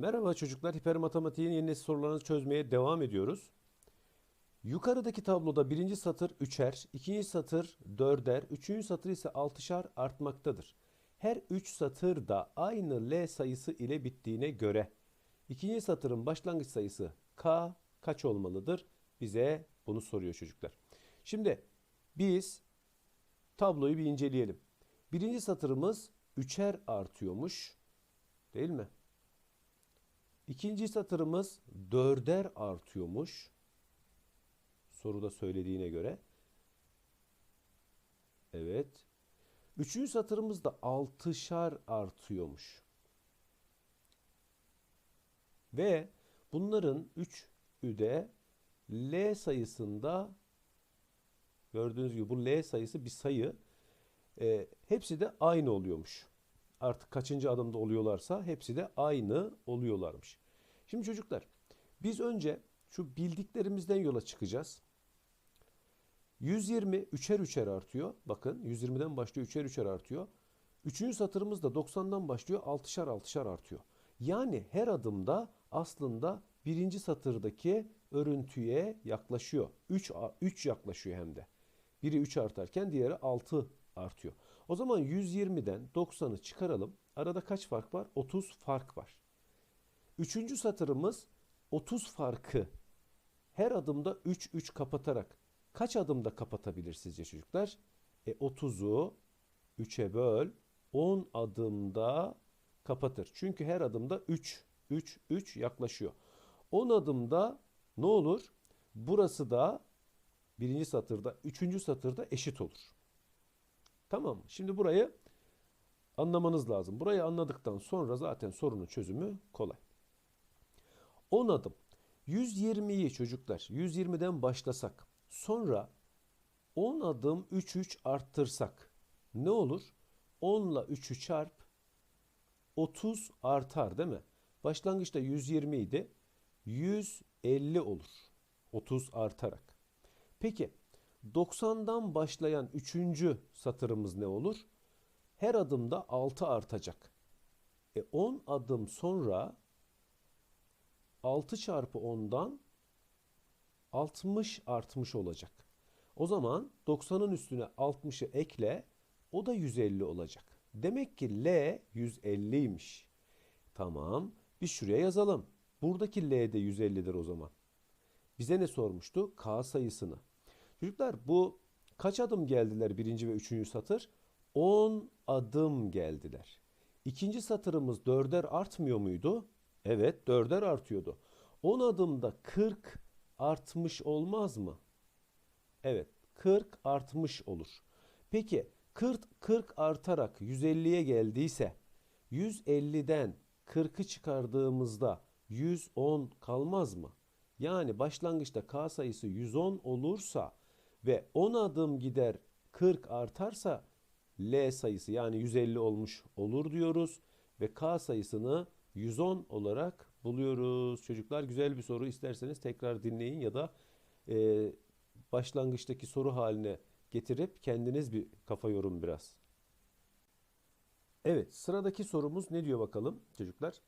Merhaba çocuklar, hipermatematiğin yeni nesil sorularını çözmeye devam ediyoruz. Yukarıdaki tabloda birinci satır üçer, ikinci satır dörder, üçüncü satır ise altışar artmaktadır. Her üç satır da aynı L sayısı ile bittiğine göre ikinci satırın başlangıç sayısı K kaç olmalıdır? Bize bunu soruyor çocuklar. Şimdi biz tabloyu bir inceleyelim. Birinci satırımız üçer artıyormuş. Değil mi? İkinci satırımız dörder artıyormuş. Soruda söylediğine göre. Evet. Üçüncü satırımız da altışar artıyormuş. Ve bunların üçü de L sayısında gördüğünüz gibi bu L sayısı bir sayı. E, hepsi de aynı oluyormuş. Artık kaçıncı adımda oluyorlarsa hepsi de aynı oluyorlarmış. Şimdi çocuklar biz önce şu bildiklerimizden yola çıkacağız. 120 üçer üçer artıyor. Bakın 120'den başlıyor üçer üçer artıyor. Üçüncü satırımız da 90'dan başlıyor altışar altışar artıyor. Yani her adımda aslında birinci satırdaki örüntüye yaklaşıyor. 3, 3 yaklaşıyor hem de. Biri 3 artarken diğeri 6 artıyor. O zaman 120'den 90'ı çıkaralım. Arada kaç fark var? 30 fark var. Üçüncü satırımız 30 farkı her adımda 3 3 kapatarak kaç adımda kapatabilir sizce çocuklar? E 30'u 3'e böl 10 adımda kapatır. Çünkü her adımda 3 3 3 yaklaşıyor. 10 adımda ne olur? Burası da birinci satırda, üçüncü satırda eşit olur. Tamam mı? Şimdi burayı anlamanız lazım. Burayı anladıktan sonra zaten sorunun çözümü kolay. 10 adım. 120'yi çocuklar 120'den başlasak sonra 10 adım 3 3 arttırsak ne olur? 10 ile 3'ü çarp 30 artar değil mi? Başlangıçta 120 idi. 150 olur. 30 artarak. Peki 90'dan başlayan 3. satırımız ne olur? Her adımda 6 artacak. E 10 adım sonra 6 çarpı 10'dan 60 artmış olacak. O zaman 90'ın üstüne 60'ı ekle o da 150 olacak. Demek ki L 150'ymiş. Tamam biz şuraya yazalım. Buradaki L de 150'dir o zaman. Bize ne sormuştu? K sayısını. Çocuklar bu kaç adım geldiler birinci ve üçüncü satır? 10 adım geldiler. İkinci satırımız dörder artmıyor muydu? Evet dörder artıyordu. 10 adımda 40 artmış olmaz mı? Evet 40 artmış olur. Peki 40, 40 artarak 150'ye geldiyse 150'den 40'ı çıkardığımızda 110 kalmaz mı? Yani başlangıçta K sayısı 110 olursa ve 10 adım gider 40 artarsa L sayısı yani 150 olmuş olur diyoruz ve K sayısını 110 olarak buluyoruz. Çocuklar güzel bir soru isterseniz tekrar dinleyin ya da e, başlangıçtaki soru haline getirip kendiniz bir kafa yorum biraz. Evet sıradaki sorumuz ne diyor bakalım çocuklar?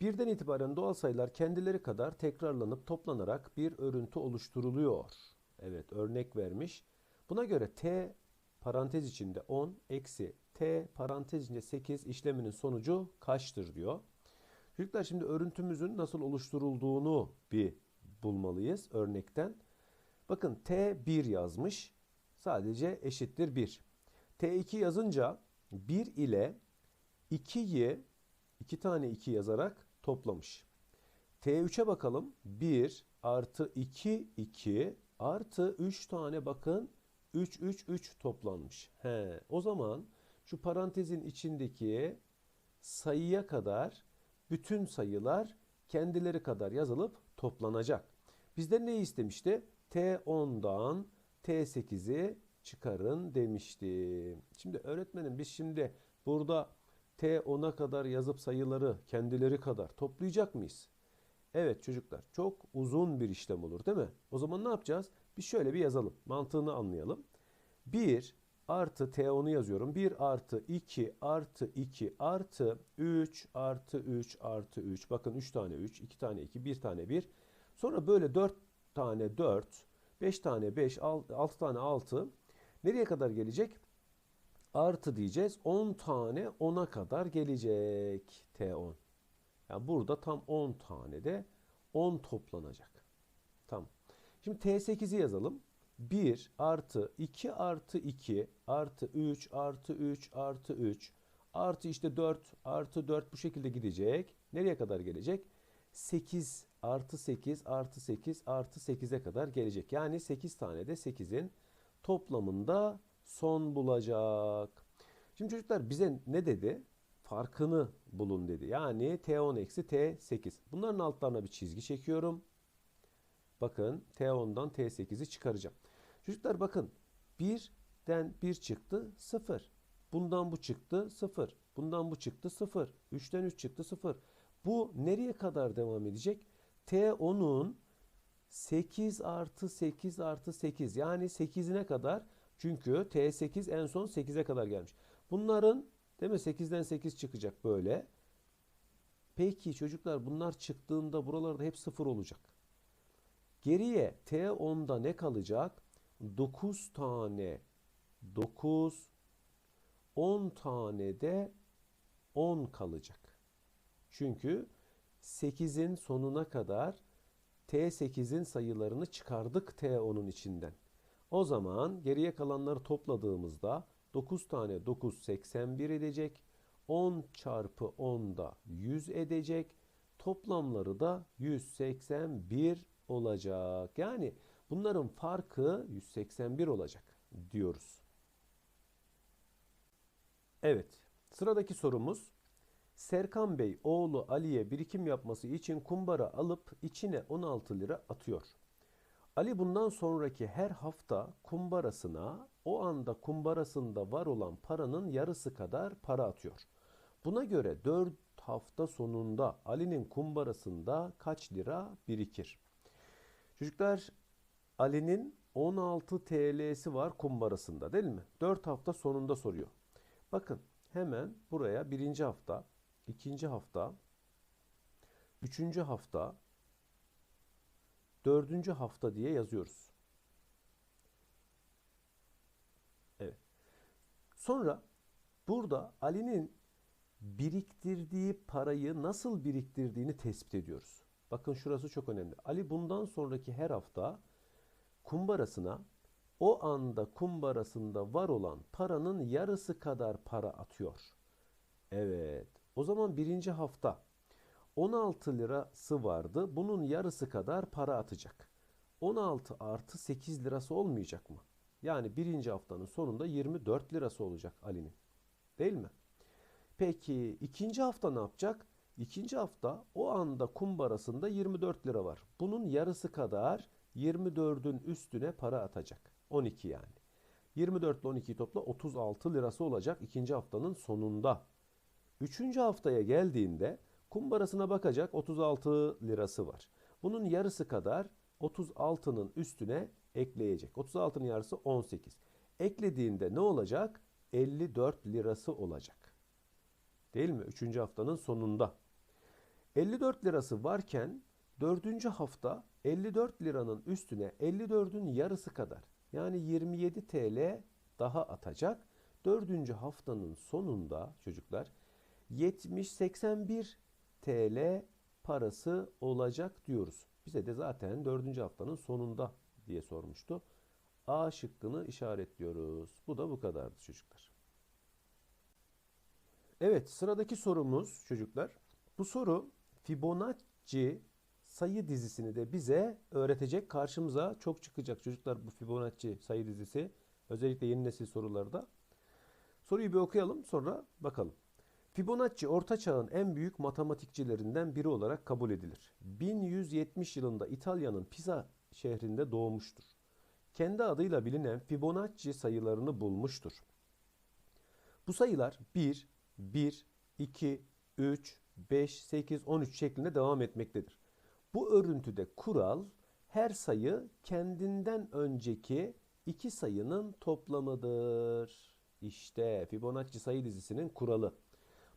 Birden itibaren doğal sayılar kendileri kadar tekrarlanıp toplanarak bir örüntü oluşturuluyor. Evet örnek vermiş. Buna göre t parantez içinde 10 eksi t parantez içinde 8 işleminin sonucu kaçtır diyor. Çocuklar şimdi örüntümüzün nasıl oluşturulduğunu bir bulmalıyız örnekten. Bakın t 1 yazmış. Sadece eşittir 1. t2 yazınca 1 ile 2'yi 2 tane 2 yazarak toplamış. T3'e bakalım. 1 artı 2 2 artı 3 tane bakın 3 3 3 toplanmış. He, o zaman şu parantezin içindeki sayıya kadar bütün sayılar kendileri kadar yazılıp toplanacak. Bizden ne istemişti? T10'dan T8'i çıkarın demişti. Şimdi öğretmenim biz şimdi burada T10'a kadar yazıp sayıları kendileri kadar toplayacak mıyız? Evet çocuklar çok uzun bir işlem olur değil mi? O zaman ne yapacağız? Biz şöyle bir yazalım. Mantığını anlayalım. 1 artı T10'u yazıyorum. 1 artı 2 artı 2 artı 3 artı 3 artı 3. Bakın 3 tane 3, 2 tane 2, 1 tane 1. Sonra böyle 4 tane 4, 5 tane 5, 6 tane 6. Nereye kadar gelecek? Artı diyeceğiz. 10 tane 10'a kadar gelecek T10. Yani burada tam 10 tane de 10 toplanacak. Tamam. Şimdi T8'i yazalım. 1 artı 2 artı 2 artı 3 artı 3 artı 3 artı işte 4 artı 4 bu şekilde gidecek. Nereye kadar gelecek? 8 artı 8 artı 8 artı 8'e kadar gelecek. Yani 8 tane de 8'in toplamında son bulacak. Şimdi çocuklar bize ne dedi? Farkını bulun dedi. Yani T10 eksi T8. Bunların altlarına bir çizgi çekiyorum. Bakın T10'dan T8'i çıkaracağım. Çocuklar bakın 1'den 1 çıktı 0. Bundan bu çıktı 0. Bundan bu çıktı 0. 3'ten 3 çıktı 0. Bu nereye kadar devam edecek? T10'un 8 artı 8 artı 8 yani 8'ine kadar çünkü T8 en son 8'e kadar gelmiş. Bunların değil mi 8'den 8 çıkacak böyle. Peki çocuklar bunlar çıktığında buralarda hep 0 olacak. Geriye T10'da ne kalacak? 9 tane 9 10 tane de 10 kalacak. Çünkü 8'in sonuna kadar T8'in sayılarını çıkardık T10'un içinden. O zaman geriye kalanları topladığımızda 9 tane 9 81 edecek. 10 çarpı 10 da 100 edecek. Toplamları da 181 olacak. Yani bunların farkı 181 olacak diyoruz. Evet, sıradaki sorumuz Serkan Bey oğlu Ali'ye birikim yapması için kumbara alıp içine 16 lira atıyor. Ali bundan sonraki her hafta kumbarasına o anda kumbarasında var olan paranın yarısı kadar para atıyor. Buna göre 4 hafta sonunda Ali'nin kumbarasında kaç lira birikir? Çocuklar Ali'nin 16 TL'si var kumbarasında değil mi? 4 hafta sonunda soruyor. Bakın hemen buraya birinci hafta, ikinci hafta, üçüncü hafta, dördüncü hafta diye yazıyoruz. Evet. Sonra burada Ali'nin biriktirdiği parayı nasıl biriktirdiğini tespit ediyoruz. Bakın şurası çok önemli. Ali bundan sonraki her hafta kumbarasına o anda kumbarasında var olan paranın yarısı kadar para atıyor. Evet. O zaman birinci hafta 16 lirası vardı. Bunun yarısı kadar para atacak. 16 artı 8 lirası olmayacak mı? Yani birinci haftanın sonunda 24 lirası olacak Ali'nin. Değil mi? Peki ikinci hafta ne yapacak? İkinci hafta o anda kumbarasında 24 lira var. Bunun yarısı kadar 24'ün üstüne para atacak. 12 yani. 24 ile 12'yi topla 36 lirası olacak ikinci haftanın sonunda. Üçüncü haftaya geldiğinde kumbarasına bakacak 36 lirası var. Bunun yarısı kadar 36'nın üstüne ekleyecek. 36'nın yarısı 18. Eklediğinde ne olacak? 54 lirası olacak. Değil mi? Üçüncü haftanın sonunda. 54 lirası varken dördüncü hafta 54 liranın üstüne 54'ün yarısı kadar yani 27 TL daha atacak. Dördüncü haftanın sonunda çocuklar 70-81 TL parası olacak diyoruz. Bize de zaten dördüncü haftanın sonunda diye sormuştu. A şıkkını işaretliyoruz. Bu da bu kadardı çocuklar. Evet sıradaki sorumuz çocuklar. Bu soru Fibonacci sayı dizisini de bize öğretecek. Karşımıza çok çıkacak çocuklar bu Fibonacci sayı dizisi. Özellikle yeni nesil sorularda. Soruyu bir okuyalım sonra bakalım. Fibonacci Orta Çağ'ın en büyük matematikçilerinden biri olarak kabul edilir. 1170 yılında İtalya'nın Pisa şehrinde doğmuştur. Kendi adıyla bilinen Fibonacci sayılarını bulmuştur. Bu sayılar 1, 1, 2, 3, 5, 8, 13 şeklinde devam etmektedir. Bu örüntüde kural her sayı kendinden önceki iki sayının toplamıdır. İşte Fibonacci sayı dizisinin kuralı.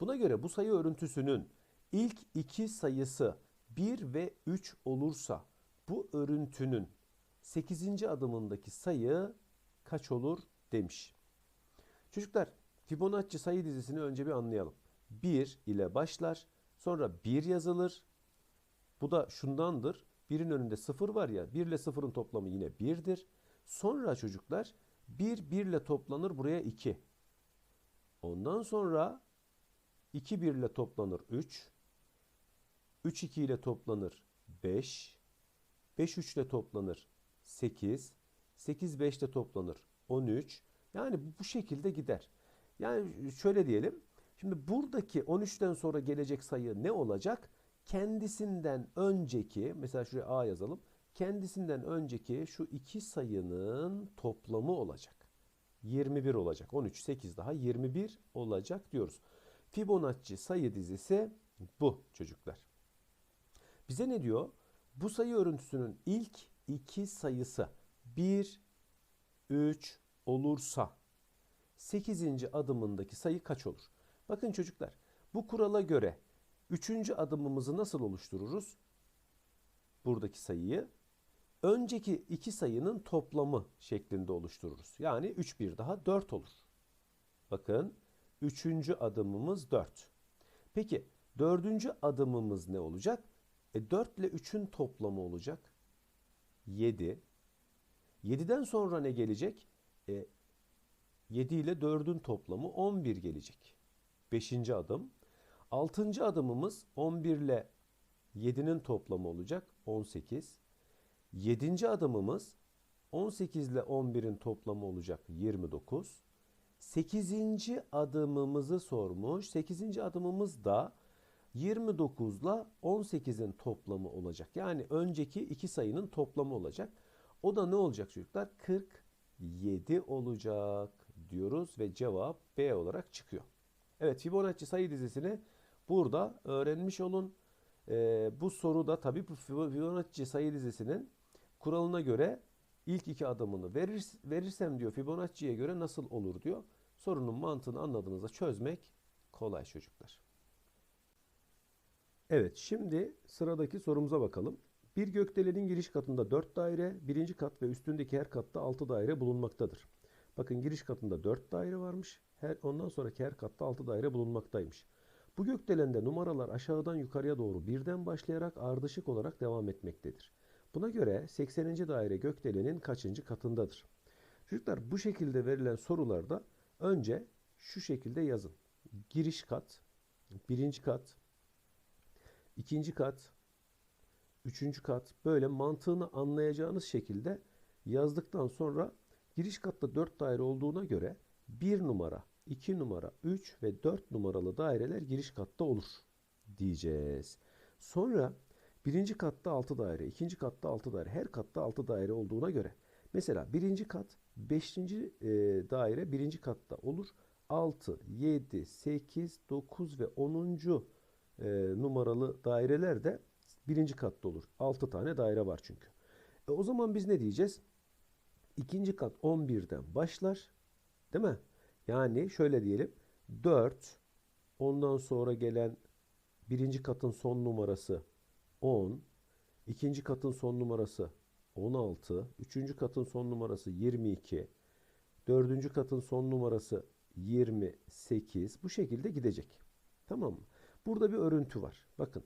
Buna göre bu sayı örüntüsünün ilk iki sayısı 1 ve 3 olursa bu örüntünün 8. adımındaki sayı kaç olur demiş. Çocuklar Fibonacci sayı dizisini önce bir anlayalım. 1 ile başlar, sonra 1 yazılır. Bu da şundandır. 1'in önünde 0 var ya, 1 ile 0'ın toplamı yine 1'dir. Sonra çocuklar 1 1 ile toplanır buraya 2. Ondan sonra 2 1 ile toplanır 3. 3 2 ile toplanır 5. 5 3 ile toplanır 8. 8 5 ile toplanır 13. Yani bu şekilde gider. Yani şöyle diyelim. Şimdi buradaki 13'ten sonra gelecek sayı ne olacak? Kendisinden önceki mesela şuraya A yazalım. Kendisinden önceki şu iki sayının toplamı olacak. 21 olacak. 13, 8 daha 21 olacak diyoruz. Fibonacci sayı dizisi bu çocuklar. Bize ne diyor? Bu sayı örüntüsünün ilk iki sayısı 1, 3 olursa 8. adımındaki sayı kaç olur? Bakın çocuklar bu kurala göre 3. adımımızı nasıl oluştururuz? Buradaki sayıyı önceki iki sayının toplamı şeklinde oluştururuz. Yani 3 bir daha 4 olur. Bakın 3. adımımız 4. Peki 4. adımımız ne olacak? E 4 ile 3'ün toplamı olacak. 7. 7'den sonra ne gelecek? E 7 ile 4'ün toplamı 11 gelecek. 5. adım. 6. adımımız 11 ile 7'nin toplamı olacak 18. 7. adımımız 18 ile 11'in toplamı olacak 29. 8. adımımızı sormuş. 8. adımımız da 29 ile 18'in toplamı olacak. Yani önceki iki sayının toplamı olacak. O da ne olacak çocuklar? 47 olacak diyoruz ve cevap B olarak çıkıyor. Evet Fibonacci sayı dizisini burada öğrenmiş olun. Ee, bu soruda tabii Fibonacci sayı dizisinin kuralına göre ilk iki adımını verir, verirsem diyor Fibonacci'ye göre nasıl olur diyor. Sorunun mantığını anladığınızda çözmek kolay çocuklar. Evet şimdi sıradaki sorumuza bakalım. Bir gökdelenin giriş katında 4 daire, birinci kat ve üstündeki her katta 6 daire bulunmaktadır. Bakın giriş katında 4 daire varmış. Her, ondan sonraki her katta 6 daire bulunmaktaymış. Bu gökdelende numaralar aşağıdan yukarıya doğru birden başlayarak ardışık olarak devam etmektedir. Buna göre 80. daire gökdelenin kaçıncı katındadır? Çocuklar bu şekilde verilen sorularda önce şu şekilde yazın. Giriş kat, birinci kat, ikinci kat, üçüncü kat böyle mantığını anlayacağınız şekilde yazdıktan sonra giriş katta 4 daire olduğuna göre 1 numara, 2 numara, 3 ve 4 numaralı daireler giriş katta olur diyeceğiz. Sonra birinci katta 6 daire, ikinci katta 6 daire, her katta 6 daire olduğuna göre mesela birinci kat 5. E, daire birinci katta olur. 6, 7, 8, 9 ve 10. E, numaralı daireler de birinci katta olur. 6 tane daire var çünkü. E, o zaman biz ne diyeceğiz? İkinci kat 11'den başlar. Değil mi? Yani şöyle diyelim. 4 ondan sonra gelen birinci katın son numarası 10 ikinci katın son numarası 16 üçüncü katın son numarası 22 dördüncü katın son numarası 28 bu şekilde gidecek. Tamam mı? Burada bir örüntü var. Bakın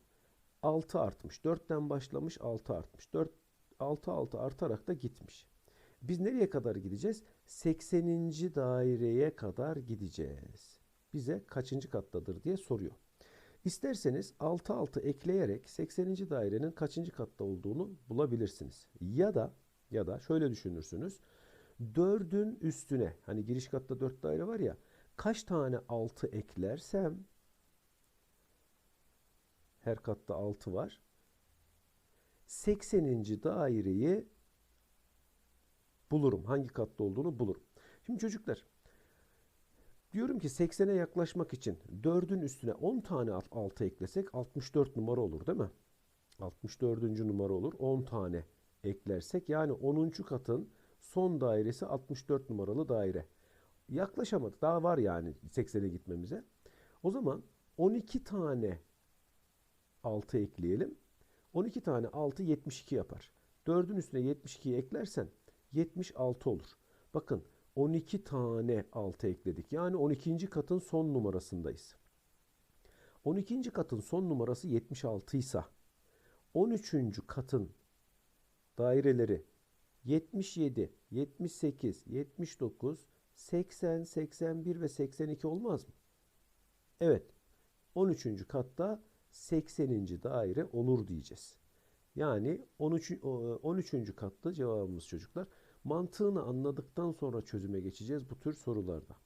6 artmış. 4'ten başlamış 6 artmış. 4 6 6 artarak da gitmiş. Biz nereye kadar gideceğiz? 80. daireye kadar gideceğiz. Bize kaçıncı kattadır diye soruyor. İsterseniz 6 6 ekleyerek 80. dairenin kaçıncı katta olduğunu bulabilirsiniz. Ya da ya da şöyle düşünürsünüz. 4'ün üstüne hani giriş katta 4 daire var ya kaç tane 6 eklersem her katta 6 var. 80. daireyi bulurum. Hangi katta olduğunu bulurum. Şimdi çocuklar diyorum ki 80'e yaklaşmak için 4'ün üstüne 10 tane 6 eklesek 64 numara olur değil mi? 64. numara olur. 10 tane eklersek yani 10. katın Son dairesi 64 numaralı daire. Yaklaşamadık. Daha var yani 80'e gitmemize. O zaman 12 tane 6 ekleyelim. 12 tane 6 72 yapar. 4'ün üstüne 72'yi eklersen 76 olur. Bakın 12 tane 6 ekledik. Yani 12. katın son numarasındayız. 12. katın son numarası 76 ise 13. katın daireleri 77, 78, 79, 80, 81 ve 82 olmaz mı? Evet. 13. katta 80. daire olur diyeceğiz. Yani 13. o- 13. katta cevabımız çocuklar. Mantığını anladıktan sonra çözüme geçeceğiz bu tür sorularda.